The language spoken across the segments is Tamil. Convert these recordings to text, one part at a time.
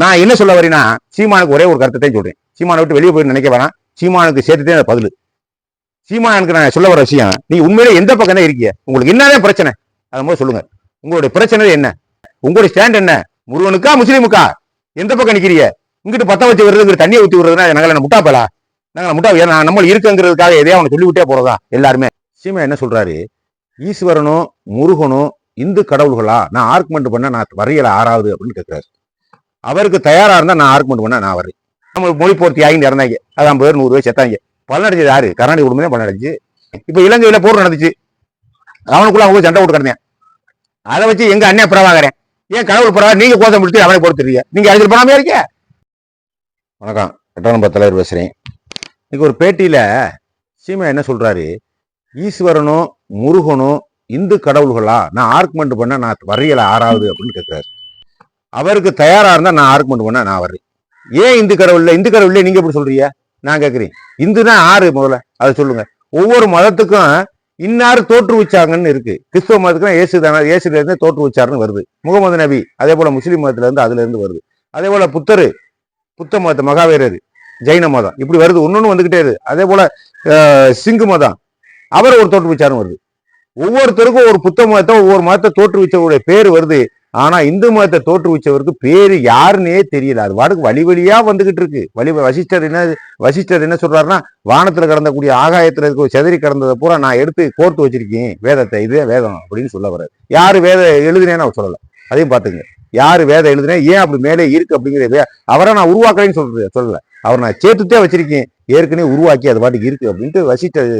நான் என்ன சொல்ல வரேன்னா சீமானுக்கு ஒரே ஒரு கருத்தை சொல்றேன். சீமானை விட்டு வெளியே போய் நினைக்க வேணாம். சீமானுக்கு சேர்த்துட்டே அந்த பதில். சீமானுக்கு நான் சொல்ல வர விஷயம் நீ உண்மையிலே எந்த பக்கம் தான் இருக்கீங்க? உங்களுக்கு என்னதான் பிரச்சனை? அதை முதல்ல சொல்லுங்க. உங்களுடைய பிரச்சனை என்ன? உங்களுடைய ஸ்டாண்ட் என்ன? முருகனுக்கா முஸ்லீமுக்கா? எந்த பக்கம் நிக்கிறீங்க? இங்கிட்டு பத்த வச்சு வருது தண்ணியை ஊற்றி விடுறதுனா நாங்கள் என்ன முட்டாப்பலா நாங்கள் முட்டா ஏன்னா நம்மள இருக்குங்கிறதுக்காக எதையா அவனை சொல்லிவிட்டே போறதா? எல்லாருமே. சீமா என்ன சொல்றாரு? ஈஸ்வரனும் முருகனும் இந்து கடவுள்களா? நான் ஆர்குமெண்ட் பண்ண நான் வரையல ஆறாவது அப்படின்னு கேட்கிறாரு அவருக்கு தயாரா இருந்தா நான் ஆர்குமெண்ட் பண்ண நான் வரேன் நம்ம மொழி போர்த்தி ஆகிட்டு இறந்தாங்க. அது ஐம்பது பேர் நூறு பேர் செத்தாங்க. பலனடைஞ்சது யாரு? கர்நாடக குடும்பமே பலனடைஞ்சு இப்ப இலங்கையில போர் நடந்துச்சு. அவனுக்குள்ள அவங்க சண்டை போட்டு கிடந்தேன். அதை வச்சு எங்க அண்ணன் பிரபாகரன்? ஏன் கடவுள் பிரபா நீங்க கோதம் முடிச்சு அவனை கொடுத்துருக்கீங்க நீங்க அழைச்சிட்டு போனாமே இருக்க. வணக்கம். எட்டாம் நம்பர் தலைவர் பேசுறேன். இன்னைக்கு ஒரு பேட்டியில சீமா என்ன சொல்றாரு? ஈஸ்வரனும் முருகனும் இந்து கடவுள்களா? நான் ஆர்குமெண்ட் பண்ண நான் வரையல ஆறாவது அப்படின்னு கேட்கிறாரு அவருக்கு தயாராக இருந்தால் நான் ஆர்குமெண்ட் பண்ண நான் வர்றேன். ஏன் இந்து கடவுள்ல இந்து கடவுள்ல நீங்கள் எப்படி சொல்கிறீங்க நான் கேட்குறேன் இந்துனா ஆறு முதல்ல அதை சொல்லுங்கள் ஒவ்வொரு மதத்துக்கும் இன்னாரு தோற்றுவிச்சாங்கன்னு இருக்கு. கிறிஸ்துவ மதத்துக்கும் இயேசு தானே இயேசுலேருந்து தோற்றுவிச்சாருன்னு வருது. முகமது நபி அதே போல் முஸ்லீம் மதத்துலேருந்து இருந்து வருது. அதே போல் புத்தர் புத்த மதத்தை மகாவீரர் ஜெயின மதம். இப்படி வருது ஒன்று வந்துகிட்டே இருக்கு. அதே போல் சிங்கு மதம். அவர் ஒரு தோற்றுவிச்சாருன்னு வருது. ஒவ்வொருத்தருக்கும் ஒரு புத்த மதத்தை ஒவ்வொரு மதத்தை தோற்றுவிச்சவருடைய பேர் வருது. ஆனா இந்து மதத்தை தோற்றுவிச்சவருக்கு பேரு யாருன்னே தெரியல. அது வாட்டுக்கு வழி வழியா வந்துகிட்டு இருக்கு. வழி வசிஷ்டர் என்ன வசிஷ்டர் என்ன சொல்றாருன்னா வானத்துல கடந்தக்கூடிய ஆகாயத்துல இருக்க செதறி கடந்ததை பூரா நான் எடுத்து கோர்த்து வச்சிருக்கேன். வேதத்தை இதுவே வேதம் அப்படின்னு சொல்ல வர்றாரு. யாரு வேத எழுதுனேன்னு அவர் சொல்லல. அதையும் பாத்துங்க யாரு வேதம் எழுதுனேன் ஏன் அப்படி மேலே இருக்கு அப்படிங்கிறது அவரை நான் உருவாக்குறேன்னு சொல்றது சொல்லல. அவர் நான் சேர்த்துட்டே வச்சிருக்கேன். ஏற்கனவே உருவாக்கி அது பாட்டுக்கு இருக்கு அப்படின்ட்டு வசிஷ்டர்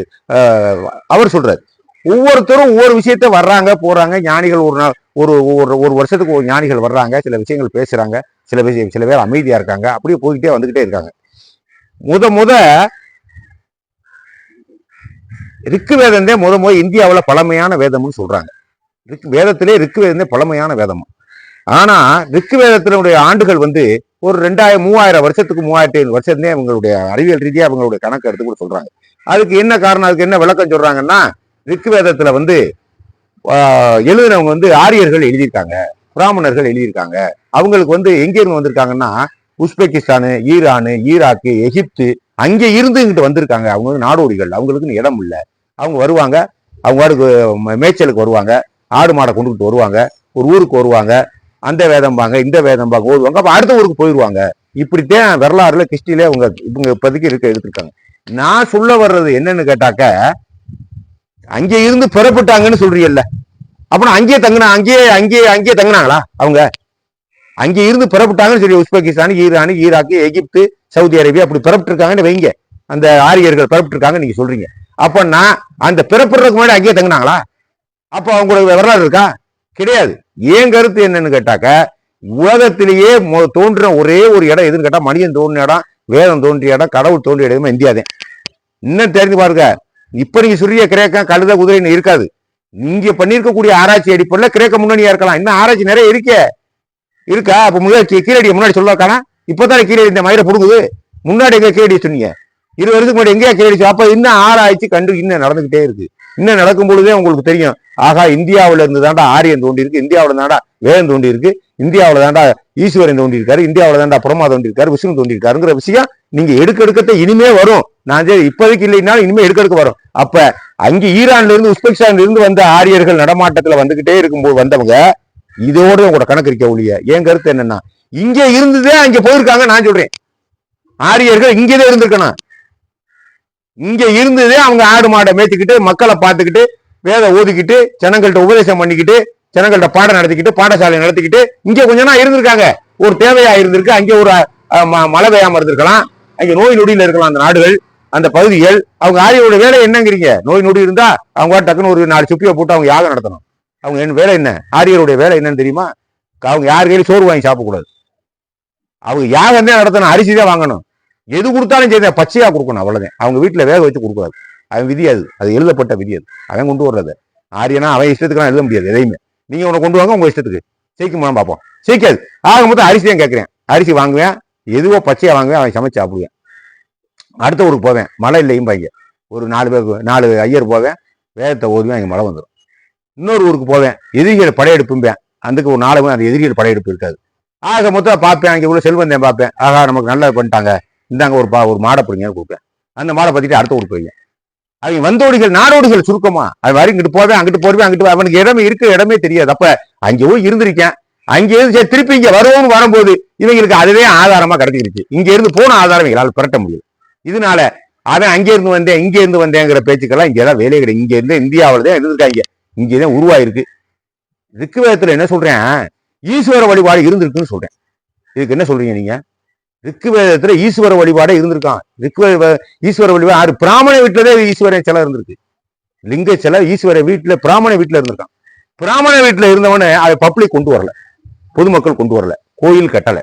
அவர் சொல்றாரு. ஒவ்வொருத்தரும் ஒவ்வொரு விஷயத்த வர்றாங்க போறாங்க ஞானிகள் ஒரு நாள் ஒரு ஒரு ஒரு வருஷத்துக்கு ஒரு ஞானிகள் வர்றாங்க சில விஷயங்கள் பேசுறாங்க சில விஷயம் சில பேர் அமைதியா இருக்காங்க அப்படியே போய்கிட்டே வந்துகிட்டே இருக்காங்க. முத முத ரிக்கு வேதந்தே முத முத இந்தியாவில் பழமையான வேதம்னு சொல்றாங்க. ரிக்கு வேதத்திலே ரிக்கு வேதந்தே பழமையான வேதம். ஆனா ரிக்கு வேதத்தினுடைய ஆண்டுகள் வந்து ஒரு ரெண்டாயிரம் மூவாயிரம் வருஷத்துக்கு மூவாயிரத்தி ஐநூறு வருஷத்துலேயே அவங்களுடைய அறிவியல் ரீதியாக அவங்களுடைய கணக்கு எடுத்து கூட சொல்றாங்க. அதுக்கு என்ன காரணம் அதுக்கு என்ன விளக்கம் சொல்றாங்கன்னா ரிக்வேதத்துல வந்து எழுதினவங்க வந்து ஆரியர்கள் எழுதியிருக்காங்க பிராமணர்கள் எழுதியிருக்காங்க. அவங்களுக்கு வந்து எங்கிருந்து வந்திருக்காங்கன்னா உஸ்பெகிஸ்தானு ஈரானு ஈராக்கு எகிப்து அங்கே இருந்து இங்கிட்டு வந்திருக்காங்க. அவங்க வந்து நாடோடிகள் அவங்களுக்குன்னு இடம் இல்லை. அவங்க வருவாங்க அவங்க மேய்ச்சலுக்கு வருவாங்க ஆடு மாடை கொண்டுகிட்டு வருவாங்க ஒரு ஊருக்கு வருவாங்க அந்த வேதம்பாங்க இந்த வேதம்பாங்க ஓடுவாங்க அப்போ அடுத்த ஊருக்கு போயிடுவாங்க இப்படித்தான் வரலாறுல கிறிஸ்டியிலே அவங்க இவங்க இப்போதைக்கு இருக்க எடுத்திருக்காங்க. நான் சொல்ல வர்றது என்னன்னு கேட்டாக்க அங்கே இருந்து பெறப்பட்டாங்கன்னு சொல்றீங்கல்ல. அப்புறம் அங்கேயே தங்கினா அங்கேயே அங்கேயே அங்கேயே தங்கினாங்களா அவங்க? அங்கே இருந்து பெறப்பட்டாங்கன்னு சொல்லி Uzbekistan Iran Iraq Egypt Saudi Arabia அப்படி பெறப்பட்டிருக்காங்கன்னு வைங்க. அந்த ஆரியர்கள் பிறப்பிட்டிருக்காங்க நீங்க சொல்றீங்க. அப்பன்னா அந்த பிறப்புறதுக்கு முன்னாடி அங்கேயே தங்கினாங்களா? அப்போ அவங்களுக்கு வரலாறு இருக்கா? கிடையாது. ஏன் கருத்து என்னன்னு கேட்டாக்க உலகத்திலேயே மொ- தோன்றின ஒரே ஒரு இடம் எதுன்னு கேட்டால் மனிதன் தோன்றின இடம் வேதம் தோன்றிய இடம் கடவுள் தோன்றிய இடமே இந்தியா தான் இன்னும் தெரிஞ்சு பாருங்க இப்போ நீங்கள் சிறிய கிரேக்கம் கழுத குதிரைன்னு இருக்காது. நீங்கள் பண்ணியிருக்கக்கூடிய ஆராய்ச்சி அடிப்படையில் கிரேக்க முன்னணியாக இருக்கலாம். இன்னும் ஆராய்ச்சி நிறைய இருக்கே. இருக்கா? அப்போ முதல் கீழடியை முன்னாடி சொல்லக்கானா இப்பதானே கீழடி இந்த மயிரை பிடுங்குது. முன்னாடி எங்கே கீழடி சொன்னீங்க? இருபது வருஷத்துக்கு முன்னாடி எங்கேயா கீழடி அப்போ இன்னும் ஆராய்ச்சி கண்டு இன்னும் நடந்துக்கிட்டே இருக்குது இன்னும் நடக்கும் பொழுதே உங்களுக்கு தெரியும். ஆகா இந்தியாவில் இருந்து தாண்டா ஆரியன் தோண்டி இருக்கு. இந்தியாவுல தாண்டா வேதம் தோண்டி இருக்கு. இந்தியாவில் தாண்டா ஈஸ்வரன் தோண்டி இருக்காரு. இந்தியாவுல தாண்டா பிரமா தோண்டி இருக்காரு. விஷ்ணு தோண்டி இருக்காருங்கிற விஷயம் நீங்க எடுக்க எடுக்கத்தை இனிமே வரும். நான் சரி இப்போதைக்கு இல்லைனாலும் இனிமே எடுக்க எடுக்க வரும். அப்ப அங்க ஈரான்ல இருந்து உஸ்பெகிஸ்தான்ல இருந்து வந்த ஆரியர்கள் நடமாட்டத்துல வந்துகிட்டே இருக்கும்போது வந்தவங்க இதோட உங்களோட கணக்கு இருக்க ஒழிய என் கருத்து என்னன்னா இங்க இருந்துதே அங்க போயிருக்காங்க நான் சொல்றேன். ஆரியர்கள் இங்கதான் இருந்திருக்கணும். இங்க இருந்ததே அவங்க ஆடு மாடை மேய்ச்சிக்கிட்டு மக்களை பார்த்துக்கிட்டு வேத ஓதிக்கிட்டு ஜனங்கள்ட்ட உபதேசம் பண்ணிக்கிட்டு ஜனங்கள்கிட்ட பாடம் நடத்திக்கிட்டு பாடசாலை நடத்திக்கிட்டு இங்க கொஞ்ச நாள் இருந்திருக்காங்க. ஒரு தேவையா இருந்திருக்கு அங்கே ஒரு ம- மழை பெய்யாம இருந்திருக்கலாம். அங்கே நோய் நொடியில் இருக்கலாம் அந்த நாடுகள் அந்த பகுதிகள். அவங்க ஆரியோட வேலை என்னங்கிறீங்க? நோய் நொடி இருந்தா அவங்க டக்குன்னு ஒரு நாலு சுப்பியை போட்டு அவங்க யாகம் நடத்தணும். அவங்க என்ன வேலை என்ன? ஆரியருடைய வேலை என்னன்னு தெரியுமா? அவங்க யார் கையிலும் சோறு வாங்கி சாப்பிடக்கூடாது. அவங்க யாகம் தான் நடத்தணும். அரிசி தான் வாங்கணும். எது கொடுத்தாலும் சரி பச்சையாக கொடுக்கணும் அவ்வளோதான் அவங்க வீட்டில் வேக வச்சு கொடுக்கூடாது அவன் விதி அது. அது எழுதப்பட்ட விதி அது. அவன் கொண்டு வர்றது ஆரியனா அவன் இஷ்டத்துக்குலாம் எழுத முடியாது எதையுமே. நீங்கள் உன்னை கொண்டு வாங்க உங்கள் இஷ்டத்துக்கு. சீக்கிரமாக பார்ப்போம். சீக்காது ஆக மொத்தம் அரிசி தான் கேட்குறேன். அரிசி வாங்குவேன். எதுவோ பச்சையாக வாங்குவேன் அவன் சமைச்சு சாப்பிடுவேன். அடுத்த ஊருக்கு போவேன். மழை இல்லையும் பாங்க ஒரு நாலு பேர் நாலு ஐயர் போவேன். வேகத்தை ஓதுவேன் அங்கே மழை வந்துடும் இன்னொரு ஊருக்கு போவேன். எதிரிகள் படையெடுப்பும்பேன். அதுக்கு ஒரு நாலு அந்த எதிரிகள் படையெடுப்பு இருக்காது. ஆக மொத்தம் பார்ப்பேன் அங்கே உள்ள செல்வந்தேன் பார்ப்பேன். ஆகா நமக்கு நல்லா பண்ணிட்டாங்க. இந்தாங்க ஒரு பா ஒரு மாடை பிடிங்கன்னு கொடுப்பேன். அந்த மாடை பற்றிட்டு அடுத்த ஊருக்கு போய்ங்க அவங்க வந்தோடிகள் நாடோடிகள் சுருக்கமா. அது வரை இங்கிட்டு போவேன் அங்கிட்டு போவேன் அங்கிட்டு அவனுக்கு இடமே இருக்கிற இடமே தெரியாது. அப்ப அங்கே போய் இருந்திருக்கேன். அங்கே இருந்து சரி, திருப்பி இங்க வருவோம்னு வரும்போது இவங்களுக்கு அதுவே ஆதாரமா கிடைச்சிருச்சு. இங்க இருந்து போன ஆதாரம் இவங்களால் புரட்ட முடியும் இதனால அவன் அங்கே இருந்து வந்தேன் இங்கேருந்து வந்தேங்கிற பேச்சுக்கெல்லாம் இங்க தான் வேலையே கிடையாது. இங்க இருந்து தான் இருந்திருக்காங்க. இங்கே தான் உருவாயிருக்கு. ரிக்குவேதத்தில் என்ன சொல்கிறேன் ஈஸ்வர வழிபாடு இருந்திருக்குன்னு சொல்கிறேன் இதுக்கு என்ன சொல்கிறீங்க நீங்கள் ரிக்குவேதத்தில் ஈஸ்வர வழிபாடே இருந்திருக்கான். ரிக்குவே ஈஸ்வர வழிபாடு ஆறு பிராமண வீட்டுலதே ஈஸ்வரன் சிலை இருந்திருக்கு. லிங்க சிலை ஈஸ்வர வீட்டில் பிராமண வீட்டில் இருந்திருக்கான். பிராமண வீட்டில் இருந்தவனே அதை பப்ளிக் கொண்டு வரல. பொதுமக்கள் கொண்டு வரல. கோயில் கட்டலை.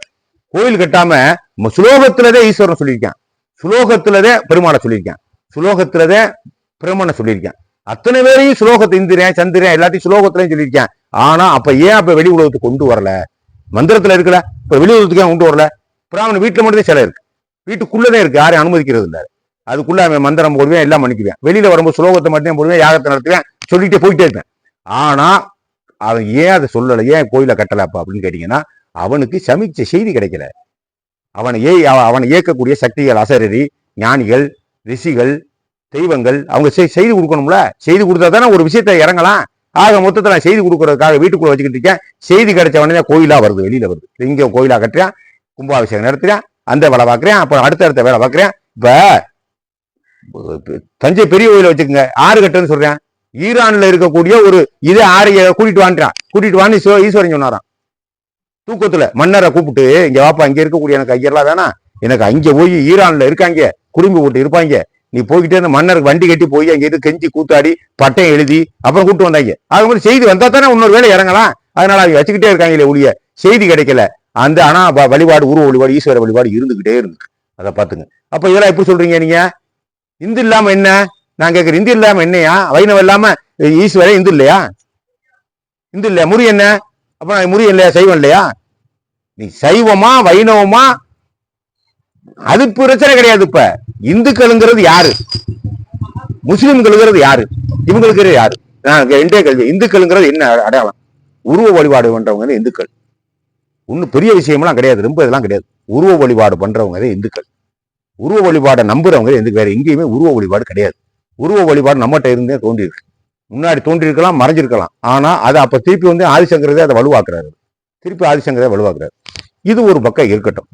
கோயில் கட்டாம ம- ஈஸ்வரன் சொல்லியிருக்கான். சுலோகத்துலதே பெருமாளை சொல்லியிருக்கேன். சுலோகத்துலதே பிரம்மனை சொல்லியிருக்கேன். அத்தனை பேரையும் சுலோகத்தை இந்திரன் சந்திரன் எல்லாத்தையும் சுலோகத்திலையும் சொல்லியிருக்கேன். ஆனா அப்ப ஏன் அப்ப வெளி உலகத்துக்கு கொண்டு வரல? மந்திரத்துல இருக்கல இப்ப வெளி உலகத்துக்கு ஏன் கொண்டு வரல? பிராமணன் வீட்டுல மட்டும்தான் சிலை இருக்கு. வீட்டுக்குள்ளதான் இருக்கு யாரையும் அனுமதிக்கிறது இல்ல. அதுக்குள்ள அவன் மந்திரம் போடுவேன் எல்லாம் பண்ணிக்குவேன் வெளியில வரும்போது சுலோகத்தை மட்டும் போடுவேன் யாகத்தை நடத்துவேன் சொல்லிட்டே போயிட்டே இருப்பேன். ஆனா அவன் ஏன் அதை சொல்லல ஏன் கோயிலை கட்டலப்பா அப்படின்னு கேட்டீங்கன்னா அவனுக்கு சமிச்ச செய்தி கிடைக்கல. அவனை ஏ அவனை இயக்கக்கூடிய சக்திகள் அசரரி ஞானிகள் ரிஷிகள் தெய்வங்கள் அவங்க செய்து செய்தி கொடுக்கணும்ல? செய்தி கொடுத்தா தானே ஒரு விஷயத்தை இறங்கலாம். ஆக மொத்தத்தில் நான் செய்தி கொடுக்கறதுக்காக வீட்டுக்குள்ளே வச்சுக்கிட்டு இருக்கேன். செய்தி கிடைச்ச உடனே கோயிலாக வருது வெளியில் வருது. இங்கே கோயிலாக கட்டுறேன் கும்பாபிஷேகம் நடத்துகிறேன் அந்த வேலை பார்க்குறேன் அப்புறம் அடுத்தடுத்த வேலை பார்க்குறேன் இப்போ தஞ்சை பெரிய கோயிலை வச்சுக்கோங்க. ஆறு கட்டுன்னு சொல்கிறேன் ஈரானில் இருக்கக்கூடிய ஒரு இதே ஆறையை கூட்டிட்டு வான்றான். கூட்டிட்டு வான்னு ஈஸ்வரன் சொன்னாராம். தூக்கத்துல மன்னரை கூப்பிட்டு இங்க வாப்பா இங்க இருக்கக்கூடிய எனக்கு ஐயர்லாம் வேணாம். எனக்கு அங்க போய் ஈரான்ல இருக்காங்க. குடும்பி போட்டு இருப்பாங்க. நீ போய்கிட்டே இருந்த மன்னருக்கு வண்டி கட்டி போய் அங்க இருந்து கெஞ்சி கூத்தாடி பட்டம் எழுதி அப்புறம் கூப்பிட்டு வந்தாங்க. அது மாதிரி செய்தி வந்தா தானே இன்னொரு வேலை இறங்கலாம். அதனால அவங்க வச்சுக்கிட்டே இருக்காங்களே ஒழிய செய்தி கிடைக்கல. அந்த ஆனா வழிபாடு உருவ வழிபாடு ஈஸ்வர வழிபாடு இருந்துகிட்டே இருந்து அதை பாத்துங்க அப்ப இதெல்லாம் எப்படி சொல்றீங்க நீங்க? இந்து இல்லாம என்ன? நான் கேட்கிறேன் இந்து இல்லாம என்னையா? வைணவம் இல்லாம ஈஸ்வரன் இந்து இல்லையா? இந்து இல்லையா? முறி என்ன? அப்ப நான் முறி இல்லையா? சைவம் இல்லையா? நீ சைவமா வைணவமா? அது பிரச்சனை கிடையாது இப்ப. இந்துக்களுங்கிறது யாரு? முஸ்லிம்களுங்கிறது யாரு? இவங்களுக்கு யாரு? நான் ரெண்டே கேள்வி. இந்துக்களுங்கிறது என்ன அடையாளம்? உருவ வழிபாடு பண்றவங்க இந்துக்கள். ஒன்றும் பெரிய விஷயம்லாம் கிடையாது. ரொம்ப இதெல்லாம் கிடையாது. உருவ வழிபாடு பண்றவங்க தான் இந்துக்கள். உருவ வழிபாடை நம்புறவங்க இந்துக்கு வேற எங்கேயுமே உருவ வழிபாடு கிடையாது. உருவ வழிபாடு நம்மகிட்ட இருந்தே தோன்றியிருக்கு. முன்னாடி தோன்றியிருக்கலாம் மறைஞ்சிருக்கலாம். ஆனால் அதை அப்போ திருப்பி வந்து ஆதிசங்கரதே அதை வலுவாக்குறாரு. திருப்பி ஆதிசங்கரதே வலுவாக்குறாரு. இது ஒரு பக்கம் இருக்கட்டும்.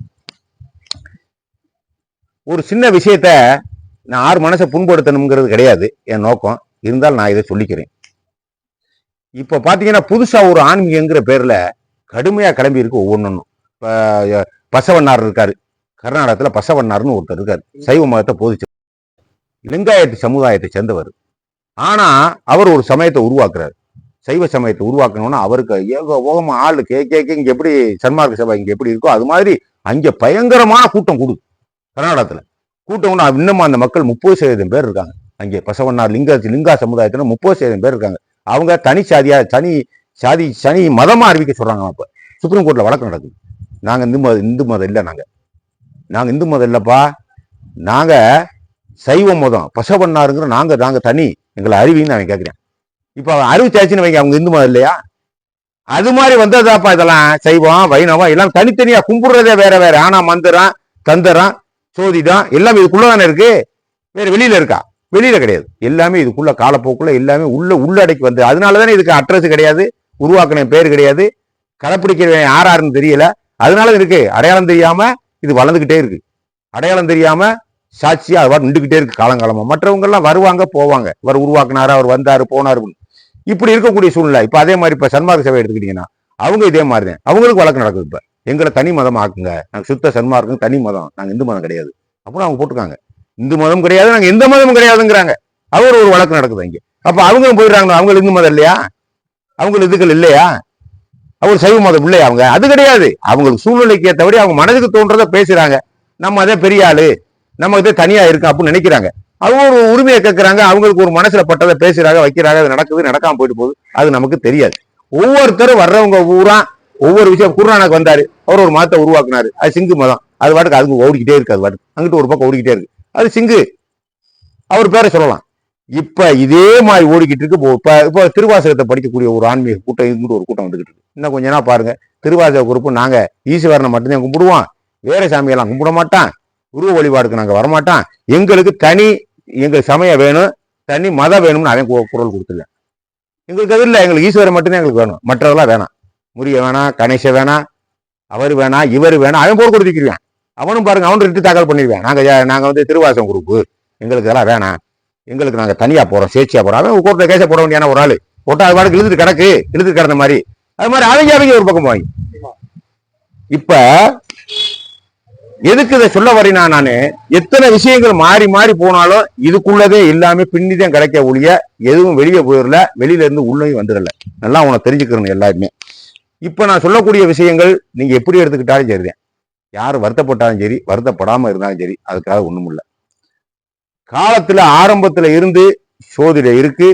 ஒரு சின்ன விஷயத்த நான் ஆறு மனசை புண்படுத்தணுங்கிறது கிடையாது என் நோக்கம். இருந்தாலும் நான் இதை சொல்லிக்கிறேன். இப்போ பார்த்தீங்கன்னா புதுசாக ஒரு ஆன்மீகங்கிற பேரில் கடுமையாக கிளம்பி இருக்கு ஒவ்வொன்றும் இப்போ பசவண்ணார் இருக்காரு. கர்நாடகத்தில் பசவண்ணார்னு ஒருத்தர் இருக்கார். சைவ மதத்தை போதிச்சு லிங்காயத்து சமுதாயத்தை சேர்ந்தவர். ஆனா அவர் ஒரு சமயத்தை உருவாக்குறாரு. சைவ சமயத்தை உருவாக்கணும்னா அவருக்கு ஏக ஓகம் ஆளு கே கேட்க இங்க எப்படி சன்மார்க்க சபை இங்க எப்படி இருக்கோ அது மாதிரி அங்க பயங்கரமான கூட்டம் கூடுது கர்நாடகத்துல. கூட்டம் இன்னமும் அந்த மக்கள் முப்பது சதவீதம் பேர் இருக்காங்க. அங்கே பசவன்னார் லிங்க லிங்கா சமுதாயத்துல முப்பது சதவீதம் பேர் இருக்காங்க. அவங்க தனி சாதியா தனி சாதி சனி மதமா அறிவிக்க சொல்றாங்க அப்ப. சுப்ரீம் கோர்ட்ல வழக்கு நடக்குது. நாங்க இந்து மத இந்து மதம் இல்லை நாங்க. நாங்க இந்து மதம் இல்லப்பா. நாங்க சைவ மதம் பசவண்ணாருங்கிற நாங்க நாங்க தனி எங்களை அறிவின்னு அவன் கேட்குறேன் இப்போ அவன் அறிவிச்சாச்சுன்னு வைங்க அவங்க இந்து மதம் இல்லையா? அது மாதிரி வந்ததாப்பா இதெல்லாம் சைவம் வைணவம் எல்லாம் தனித்தனியா கும்பிடுறதே வேற வேற. ஆனா மந்திரம் தந்திரம் சோதிடம் எல்லாமே இதுக்குள்ள தானே இருக்கு? வேற வெளியில இருக்கா? வெளியில கிடையாது. எல்லாமே இதுக்குள்ள காலப்போக்குள்ள எல்லாமே உள்ள உள்ளடக்கி வந்து அதனால தானே இதுக்கு அட்ரஸ் கிடையாது? உருவாக்கின பேர் கிடையாது. கடைப்பிடிக்கிற யார் யாருன்னு தெரியல. அதனால இருக்கு. அடையாளம் தெரியாம இது வளர்ந்துகிட்டே இருக்கு. அடையாளம் தெரியாம சாட்சியா அவர் நின்றுக்கிட்டே நின்றுகிட்டே இருக்கு காலங்காலமா. மற்றவங்க எல்லாம் வருவாங்க போவாங்க. அவர் உருவாக்குனாரு அவர் வந்தாரு போனாரு இப்படி இருக்கக்கூடிய சூழ்நிலை. இப்ப அதே மாதிரி இப்ப சன்மார்க்க சபை எடுத்துக்கிட்டீங்கன்னா அவங்க இதே மாதிரி தான். அவங்களுக்கு வழக்கு நடக்குது இப்ப. எங்களை தனி மதம் ஆக்குங்க. நாங்க சுத்த சன்மார்க்கம் தனி மதம். நாங்க இந்து மதம் கிடையாது. அப்படின்னு அவங்க போட்டுருக்காங்க. இந்து மதம் கிடையாது நாங்க எந்த மதமும் கிடையாதுங்கிறாங்க. அவர் ஒரு வழக்கு நடக்குது இங்க. அப்ப அவங்களும் போயிடுறாங்க. அவங்க இந்து மதம் இல்லையா? அவங்களுக்கு இதுகள் இல்லையா? அவர் சைவ மதம் இல்லையா அவங்க? அது கிடையாது. அவங்களுக்கு சூழ்நிலைக்கு ஏற்றபடி அவங்க மனதுக்கு தோன்றதை பேசுறாங்க. நம்ம அதே பெரிய ஆளு. நம்ம தனியா இருக்கு அப்படின்னு நினைக்கிறாங்க. அவங்க ஒரு உரிமையை கேட்கறாங்க அவங்களுக்கு ஒரு மனசுல பட்டதை பேசுறாங்க வைக்கிறாங்க அது நடக்குது நடக்காம போயிட்டு போகுது. அது நமக்கு தெரியாது. ஒவ்வொருத்தரும் வர்றவங்க ஊரா ஒவ்வொரு விஷயம் குருநானக்கு வந்தாரு அவர் ஒரு மதத்தை உருவாக்குனாரு. அது சிங்கு மதம். அது பாட்டுக்கு அதுக்கு ஓடிக்கிட்டே இருக்கு அது பாட்டுக்கு. அங்கிட்டு ஒரு பக்கம் ஓடிக்கிட்டே இருக்கு. அது சிங்கு. அவர் பேரை சொல்லலாம். இப்ப இதே மாதிரி ஓடிக்கிட்டு இருக்கு. இப்போ- இப்ப இப்போ திருவாசகத்தை படிக்கக்கூடிய ஒரு ஆன்மீக கூட்டம் இங்கிட்டு ஒரு கூட்டம் வந்துகிட்டு இருக்கு. இன்னும் கொஞ்ச நாள் பாருங்க. திருவாசக குரூப் நாங்க ஈஸ்வரனை மட்டும்தான் கும்பிடுவோம். வேற சாமியெல்லாம் கும்பிட மாட்டான். உருவ வழிபாடுக்கு நாங்கள் வரமாட்டோம். எங்களுக்கு தனி எங்களுக்கு சமயம் வேணும். தனி மதம் வேணும்னு அவன் கு- குரல் கொடுத்துல எங்களுக்கு அது இல்லை. எங்களுக்கு ஈஸ்வரன் மட்டும்தான் எங்களுக்கு வேணும். மற்றதெல்லாம் வேணாம். முருக வேணாம் கணேச வேணாம் அவர் வேணாம் இவர் வேணாம் அவன் போர் கொடுத்துக்கிறான் அவனும் பாருங்க அவன் ரிட்டு தாக்கல் பண்ணிடுவேன் நாங்கள் நாங்கள் வந்து திருவாசம் குரூப்பு எங்களுக்கு இதெல்லாம் வேணாம். எங்களுக்கு நாங்கள் தனியாக போகிறோம் சேர்ச்சியாக போகிறோம் அவன் கோர்ட்டில் கேச போட வேண்டியான ஒரு ஆள். போட்டால் அது பாட்டுக்கு இழுத்து கிடக்கு. இழுத்து கிடந்த மாதிரி. அது மாதிரி அவங்க அவங்க ஒரு பக்கம் போய் இப்போ எதுக்கு இதை சொல்ல வரேனா நானு எத்தனை விஷயங்கள் மாறி மாறி போனாலும் இதுக்குள்ளதே எல்லாமே பின்னிதான் கிடைக்க ஒழிய எதுவும் வெளியே போயிடல வெளியில இருந்து உள்ளேயும் வந்துடல நல்லா உனக்கு தெரிஞ்சுக்கணும் எல்லாருமே. இப்ப நான் சொல்லக்கூடிய விஷயங்கள் நீங்க எப்படி எடுத்துக்கிட்டாலும் சரிதான். யார் வருத்தப்பட்டாலும் சரி வருத்தப்படாம இருந்தாலும் சரி அதுக்காக ஒண்ணும் இல்லை. காலத்துல ஆரம்பத்துல இருந்து சோதிட இருக்கு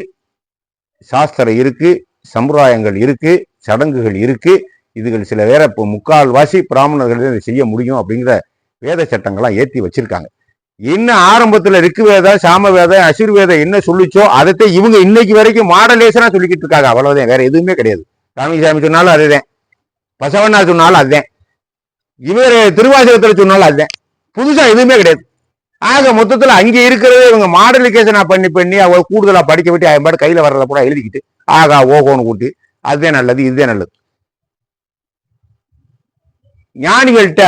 சாஸ்திரம் இருக்கு சம்பிரதாயங்கள் இருக்கு சடங்குகள் இருக்கு. இதுகள் சில வேற இப்போ முக்கால்வாசி பிராமணர்கள் இதை செய்ய முடியும் அப்படிங்கிற வேத சட்டங்கள்லாம் ஏற்றி வச்சிருக்காங்க. என்ன ஆரம்பத்தில் ரிக்கு சாமவேதம் அசிர்வேதம் என்ன சொல்லிச்சோ அதைத்தே இவங்க இன்னைக்கு வரைக்கும் மாடலேஷனா சொல்லிக்கிட்டு இருக்காங்க. அவ்வளோதான் வேற எதுவுமே கிடையாது. சாமி சொன்னாலும் அதுதான். பசவண்ணா சொன்னாலும் அதுதான். இவர் திருவாசகத்தில் சொன்னாலும் அதுதான். புதுசாக எதுவுமே கிடையாது. ஆக மொத்தத்தில் அங்கே இருக்கிறது இவங்க மாடலிகேஷனாக பண்ணி பண்ணி அவங்க கூடுதலாக படிக்க விட்டு அவன் பாட்டு கையில் வர்றத கூட எழுதிக்கிட்டு ஆகா ஓகோன்னு கூட்டி அதுதான் நல்லது இதுதான் நல்லது. ஞானிகள்கிட்ட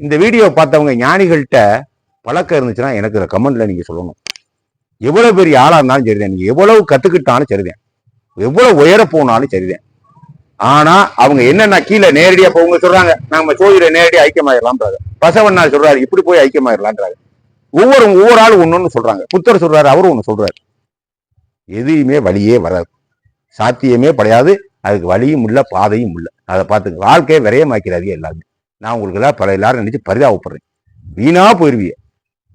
இந்த வீடியோ பார்த்தவங்க ஞானிகள்கிட்ட பழக்கம் இருந்துச்சுன்னா எனக்கு கமெண்ட்ல நீங்க சொல்லணும். எவ்வளவு பெரிய ஆளா இருந்தாலும் சரிதான். நீங்க எவ்வளவு கத்துக்கிட்டாலும் சரிதான். எவ்வளவு உயர போனாலும் சரிதான். ஆனா அவங்க என்னென்ன கீழே நேரடியா போங்க சொல்றாங்க நம்ம சோதிட நேரடியா ஐக்கியமாயிடலாம்ன்றாங்க பசவண்ணா சொல்றாரு இப்படி போய் ஐக்கியமாயிடலான்றாங்க ஒவ்வொரு ஒவ்வொரு ஆளும் ஒன்னொன்னு சொல்றாங்க. புத்தர் சொல்றாரு அவரும் ஒண்ணு சொல்றாரு. எதையுமே வழியே வராது. சாத்தியமே படையாது அதுக்கு வழியும் இல்லை பாதையும் இல்லை. அதை பார்த்துங்க வாழ்க்கையை விரயமாக்கிறாதீங்க எல்லாருமே. நான் உங்களுக்கு தான் பல எல்லாரும் நினைச்சு பரிதாபப்படுறேன். வீணா போயிருவீங்க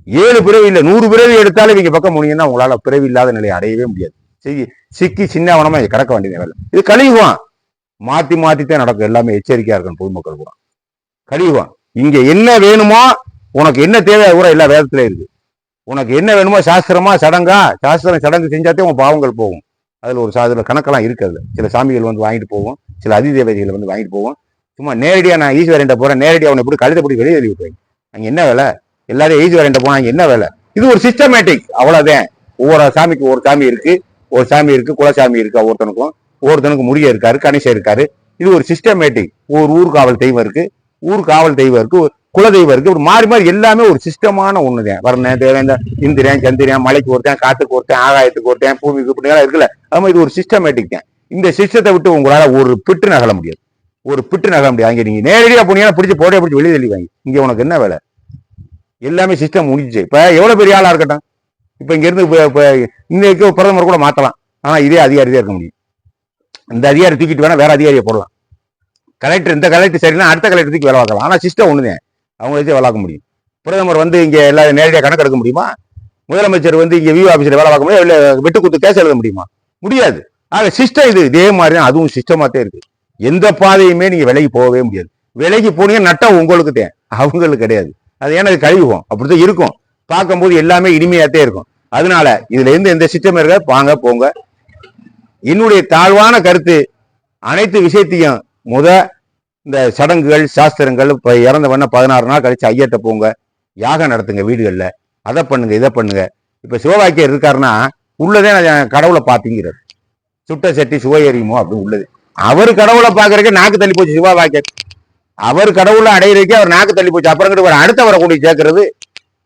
ஏழு பிறவி இல்லை நூறு பிறவி எடுத்தாலும் இவங்க பக்கம் முடியுங்கன்னா உங்களால பிறவி இல்லாத நிலையை அடையவே முடியாது. சரி சிக்கி சின்னவனமா இங்க கிடக்க வேண்டிய வேலை. இது கழிவுவான் மாத்தி மாத்தித்தான் நடக்கும். எல்லாமே எச்சரிக்கையா இருக்கணும் பொதுமக்கள் கூட. கழிவுவான் இங்க என்ன வேணுமோ உனக்கு என்ன தேவை கூட எல்லா வேதத்துல இருக்கு. உனக்கு என்ன வேணுமோ சாஸ்திரமா சடங்கா சாஸ்திரம் சடங்கு செஞ்சாத்தே உன் பாவங்கள் போகும். அதுல ஒரு சாதுல கணக்கெல்லாம் இருக்குது சில சாமிகள் வந்து வாங்கிட்டு போவோம் சில அதிதேவதைகள் வந்து வாங்கிட்டு போவோம். சும்மா நேரடியாக நான் ஈஸ்வரன்ட்ட போகிறேன் நேரடியாக அவனை எப்படி கழுத்தை பிடி வெளியே எழுதி விட்டுருவாங்க அங்கே என்ன வேலை? எல்லாரும் ஈஸ்வரன்ட்ட போனாங்க என்ன வேலை? இது ஒரு சிஸ்டமேட்டிக் அவ்வளோதான் ஒவ்வொரு சாமிக்கு ஒரு சாமி இருக்குது ஒரு சாமி இருக்குது குலசாமி இருக்குது ஒவ்வொருத்தனுக்கும் ஒருத்தனுக்கு முடிய இருக்காரு கணேசன் இருக்காரு. இது ஒரு சிஸ்டமேட்டிக் ஒரு ஊர் காவல் தெய்வம் இருக்குது ஊர் காவல் தெய்வம் இருக்குது ஒரு குலதெய்வம் இருக்குது ஒரு மாறி மாறி எல்லாமே ஒரு சிஸ்டமான ஒன்று தான் வரணேன் இந்த இந்திரன் சந்திரன் மலைக்கு ஒருத்தன் காற்றுக்கு ஒருத்தன் ஆகாயத்துக்கு ஒருத்தன் பூமிக்கு இப்படிலாம் இருக்குல்ல. அது மாதிரி இது ஒரு சிஸ்டமேட்டிக் தான். இந்த சிஸ்டத்தை விட்டு உங்களால் ஒரு பிட்டு நகல முடியாது. ஒரு பிட்டு நகல முடியாது அங்கே நீங்கள் நேரடியாக போனீங்கன்னா பிடிச்சி போட்டே பிடிச்சி வெளியே தள்ளிவாங்க இங்கே உனக்கு என்ன வேலை? எல்லாமே சிஸ்டம் முடிஞ்சுச்சு. இப்போ எவ்வளோ பெரிய ஆளாக இருக்கட்டும். இப்போ இங்கேருந்து இப்போ இப்ப- இன்னைக்கு பிரதமர் கூட மாற்றலாம் ஆனால் இதே அதிகாரி தான் இருக்க முடியும். இந்த அதிகாரி தூக்கிட்டு வேணால் வேற அதிகாரியை போடலாம். கலெக்டர் இந்த கலெக்டர் சரினா அடுத்த கலெக்டர் தூக்கி வேலை பார்க்கலாம். ஆனால் சிஸ்டம் ஒண்ணுதான் அவங்க வச்சு வேலை முடியும். பிரதமர் வந்து இங்கே எல்லாரும் நேரடியாக கணக்கு எடுக்க முடியுமா? முதலமைச்சர் வந்து இங்கே வியூ ஆஃபீஸில் வேலை பார்க்க முடியும்? இல்லை வெட்டு குத்து கேஸ் எழுத முடியுமா? முடியாது. ஆக சிஸ்டம் இது. இதே மாதிரி தான் அதுவும் சிஸ்டமாக தான் இருக்குது எந்த பாதையுமே நீங்க விலகி போகவே முடியாது. விலகி போனீங்க நட்டம் உங்களுக்கு தான் அவங்களுக்கு கிடையாது. அது ஏன்னா அது கழிவுவோம் அப்படித்தான் இருக்கும். பார்க்கும்போது எல்லாமே இனிமையாத்தே இருக்கும். அதனால இதுல இருந்து எந்த சிஸ்டம் இருக்க வாங்க போங்க. என்னுடைய தாழ்வான கருத்து அனைத்து விஷயத்தையும் முத இந்த சடங்குகள் சாஸ்திரங்கள் இப்போ இறந்த பண்ண பதினாறு நாள் கழிச்சு ஐயத்தை போங்க. யாகம் நடத்துங்க வீடுகளில். அதை பண்ணுங்க இதை பண்ணுங்க. இப்போ சிவவாக்கியர் இருக்காருன்னா உள்ளதே நான் கடவுளை பாத்தீங்கிறார் சுட்ட சட்டி சுவை எறியுமோ அப்படின்னு உள்ளது. அவர் கடவுளை பாக்குறதுக்கு நாக்கு தள்ளி போச்சு சிவவாக்கியர் அவர் கடவுளை அடையிறதுக்கே அவர் நாக்கு தள்ளி போச்சு. அப்புறம் கிட்ட அடுத்தவரை கொண்டு சேர்க்கறது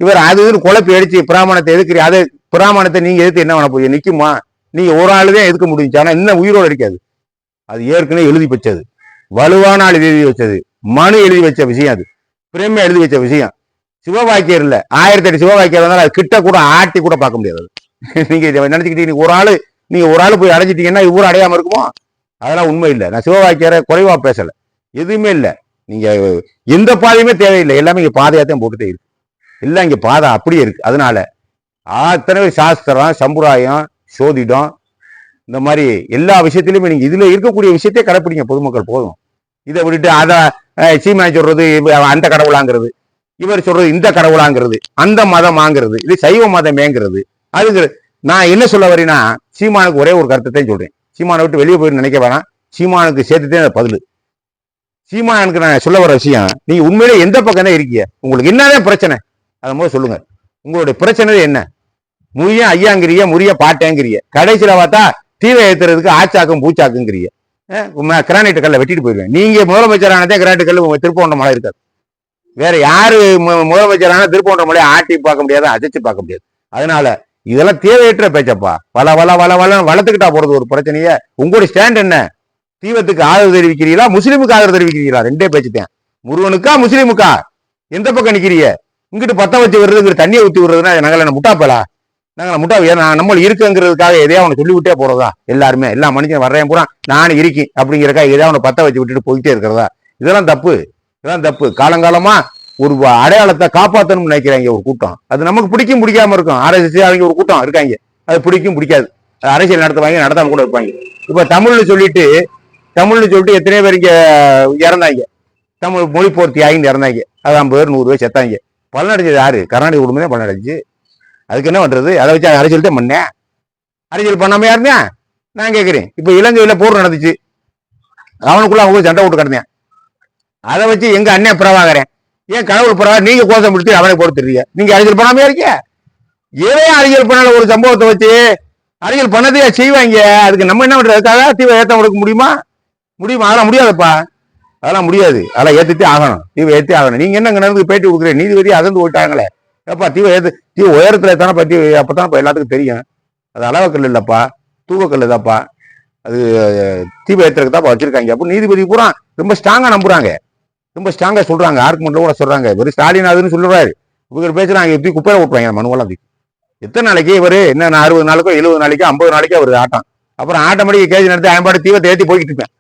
இவர் அது இதுன்னு குழப்பி அடிச்சு பிராமணத்தை எதுக்குறீ? அது பிராமணத்தை நீங்க எதிர்த்து என்ன பண்ண போய் நிக்குமா? நீங்க ஒரு ஆள் தான் எதுக்க முடிஞ்சு ஆனா இன்னும் உயிரோடு இருக்காது. அது ஏற்கனவே எழுதி வச்சது. வலுவான ஆள் எழுதி வச்சது. மனு எழுதி வச்ச விஷயம் அது. பிரேம எழுதி வச்ச விஷயம். சிவவாக்கியர் இல்ல. ஆயிரத்தி எட்டு சிவவாக்கியர் வந்தாலும் அது கிட்ட கூட ஆட்டி கூட பார்க்க முடியாது. நீங்க நினைச்சுக்கிட்டீங்க. ஒரு ஆளு நீங்க ஒரு ஆள் போய் அடைஞ்சிட்டீங்கன்னா இவ்வளவு அடையாம இருக்குமோ? அதெல்லாம் உண்மை இல்லை. நான் சிவவாக்கியரை குறைவா பேசலை. எதுவுமே இல்லை. நீங்கள் எந்த பாதையுமே தேவையில்லை. எல்லாமே இங்கே பாதையாக தான் போட்டுட்டே இருக்கு. எல்லாம் இங்கே பாதை அப்படியே இருக்குது அதனால அத்தனை சாஸ்திரம் சம்பிரதாயம் சோதிடம் இந்த மாதிரி எல்லா விஷயத்திலையுமே நீங்கள் இதில் இருக்கக்கூடிய விஷயத்தையே கடைப்பிடிங்க. பொதுமக்கள் போதும். இதை விட்டுட்டு அதை அஹ், சீமான் சொல்றது அந்த கடவுளாங்கிறது இவர் சொல்றது இந்த கடவுளாங்கிறது அந்த மதம் ஆங்கிறது இது சைவ மதமேங்கிறது அதுங்கிறது நான் என்ன சொல்ல வரேன்னா சீமானுக்கு ஒரே ஒரு கருத்தை சொல்றேன். சீமானை விட்டு வெளியே போயிருந்து நினைக்க வேணாம். சீமானுக்கு சேர்த்துட்டே அந்த பதில். சீமானுக்கு நான் சொல்ல வர விஷயம் நீங்க உண்மையிலே எந்த பக்கம் தான் இருக்கீங்க? உங்களுக்கு என்னதான் பிரச்சனை? அதை முதல்ல சொல்லுங்க. உங்களுடைய பிரச்சனை என்ன? முறிய ஐயாங்கிறிய முறிய பாட்டேங்கிறிய கடைசியில் பார்த்தா தீவை ஏற்றுறதுக்கு ஆச்சாக்கும் பூச்சாக்குங்கிறிய கிரானைட்டு கல்லை வெட்டிட்டு போயிருவேன். நீங்க முதலமைச்சரானதே கிரானைட்டு கல் திருப்போன்ற மலை இருக்காது. வேற யாரு முதலமைச்சர் முதலமைச்சரான திருப்போன்ற மலையை ஆட்டி பார்க்க முடியாது அசைச்சு பார்க்க முடியாது. அதனால இதெல்லாம் தேவையற்ற பேச்சப்பா. வள வள வள வள வளர்த்துக்கிட்டா போறது ஒரு பிரச்சனையே. உங்களுடைய ஸ்டாண்ட் என்ன? தீவத்துக்கு ஆதரவு தெரிவிக்கிறீங்களா முஸ்லீமுக்கு ஆதரவு தெரிவிக்கிறீங்களா ரெண்டே பேச்சுத்தேன் முருகனுக்கா முஸ்லீமுக்கா? எந்த பக்கம் நிக்கிறீங்க? இங்கிட்டு பத்த வச்சு விடுறதுங்கிற இங்கிட்டு தண்ணியை ஊத்தி விடுறதுன்னா நாங்கள் என்ன முட்டாப்பலா? நாங்கள் முட்டா ஏன்னா நம்ம இருக்குங்கிறதுக்காக எதையா அவனை சொல்லிவிட்டே போறதா? எல்லாருமே எல்லா மனுஷன் வர்றேன் பூரா நான் இருக்கேன் அப்படிங்கிறக்கா எதையா அவனை பத்த வச்சு விட்டுட்டு போயிட்டே இருக்கிறதா? இதெல்லாம் தப்பு. இதெல்லாம் தப்பு. காலங்காலமா ஒரு அடையாளத்தை காப்பாற்றணும்னு நினைக்கிறாங்க ஒரு கூட்டம். அது நமக்கு பிடிக்கும் பிடிக்காம இருக்கும். ஆர்எஸ்எஸ் அவங்க ஒரு கூட்டம் இருக்காங்க. அது பிடிக்கும் பிடிக்காது. அரசியல் நடத்துவாங்க நடத்தாம கூட இருப்பாங்க. இப்ப தமிழ்னு சொல்லிட்டு தமிழ்னு சொல்லிட்டு எத்தனையோ பேர் இங்க இறந்தாங்க. தமிழ் மொழி போர்த்தி ஆகிட்டு இறந்தாங்க. அது ஐம்பது பேர் நூறு பேர் செத்தாங்க. பலனடைஞ்சது யாரு? கர்நாடக குடும்பம் தான் பலனடைஞ்சு அதுக்கு என்ன பண்றது? அதை வச்சு அரசியல் தான் பண்ணேன் அரசியல் பண்ணாம யாருங்க நான் கேட்கிறேன் இப்ப இலங்கையில போர் நடந்துச்சு. அவனுக்குள்ள அவங்க சண்டை விட்டு கிடந்தேன். அதை வச்சு எங்க அண்ணன் பிரபாகரன்? ஏன் கடவுள் போறாரு நீங்க கோஷம் பிடிச்சி அவனை பொறுத்துறீங்க நீங்க அறிஞர் பண்ணாமே இருக்க? ஏன் அறிஞர் பண்ணால? ஒரு சம்பவத்தை வச்சு அறிஞர் பண்ணதே செய்வாங்க? அதுக்கு நம்ம என்ன பண்றதுக்காக தீவை ஏத்த கொடுக்க முடியுமா? முடியுமா? அதெல்லாம் முடியாதுப்பா. அதெல்லாம் முடியாது. அதெல்லாம் ஏத்துட்டே ஆகணும். தீவை ஏத்தே ஆகணும். நீங்க என்ன நடந்து பேட்டி கொடுக்குறீங்க? நீதிபதி அதந்து போயிட்டாங்களே. ஏப்பா தீவை ஏத்து தீ உயரத்துல தானே பத்தி அப்பதான் இப்ப எல்லாத்துக்கும் தெரியும். அது அளவக்கல் இல்லப்பா தூவக்கல் தான்ப்பா அது தீவை ஏத்துறதுக்கு தான் வச்சிருக்காங்க. அப்போ நீதிபதி பூரா ரொம்ப ஸ்ட்ராங்கா நம்புறாங்க. ரொம்ப ஸ்ட்ராங்காக சொல்கிறாங்க ஆர்குமெண்ட்டில் கூட சொல்கிறாங்க இவர் ஸ்டாலின் அதுன்னு சொல்லுறாரு இவர் பேசுகிறாங்க எப்படி குப்பையில் விட்டுறாங்க மனுவெல்லாம் தூக்கி எத்தனை நாளைக்கு இவர் என்ன அறுபது நாளைக்கோ எழுபது நாளைக்கோ ஐம்பது நாளைக்கோ அவர் ஆட்டம். அப்புறம் ஆட்டோமேட்டிக் கேஜ் நடத்தி ஐம்பாடு தீவத்தை ஏற்றி போய்கிட்டு இருப்பேன்.